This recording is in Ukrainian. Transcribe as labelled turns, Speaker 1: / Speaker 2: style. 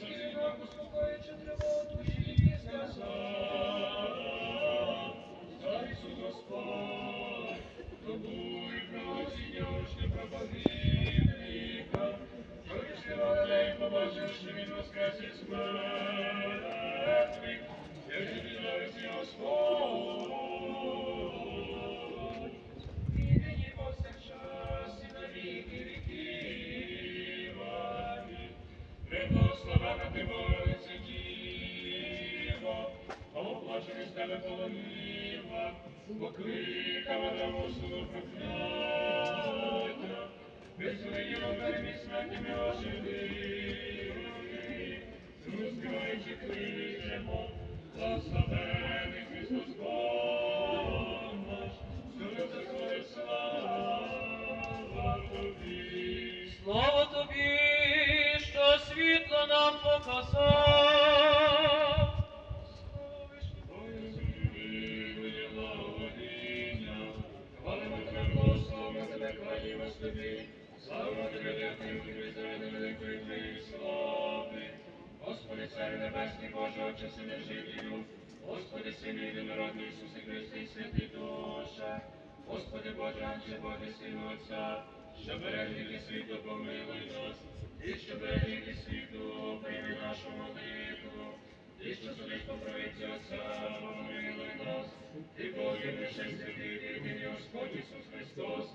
Speaker 1: Співак успокоюючи тривогу душі, тебе полоніва, покликав Адаму суду проклятя, безвинно переміг смертями оживили, розкриваючи крижемо, благословений Христос наш, що заходить слава тобі.
Speaker 2: Слава тобі, що світло нам показав.
Speaker 1: Господи, Царю Небесний, Боже, Отче, Сини живію, Господи, Сину єдинородний Ісусе Христе, і Святий Душе, Господи, Боже, Отче, Боже, Сину Отця, що берегли світу, помилуй нас, і що берегли світу, прийми нашу молитву, і що судиш по правиці Отця, помилуй нас, і Боже, душе святий, імені Господь Ісус Христос,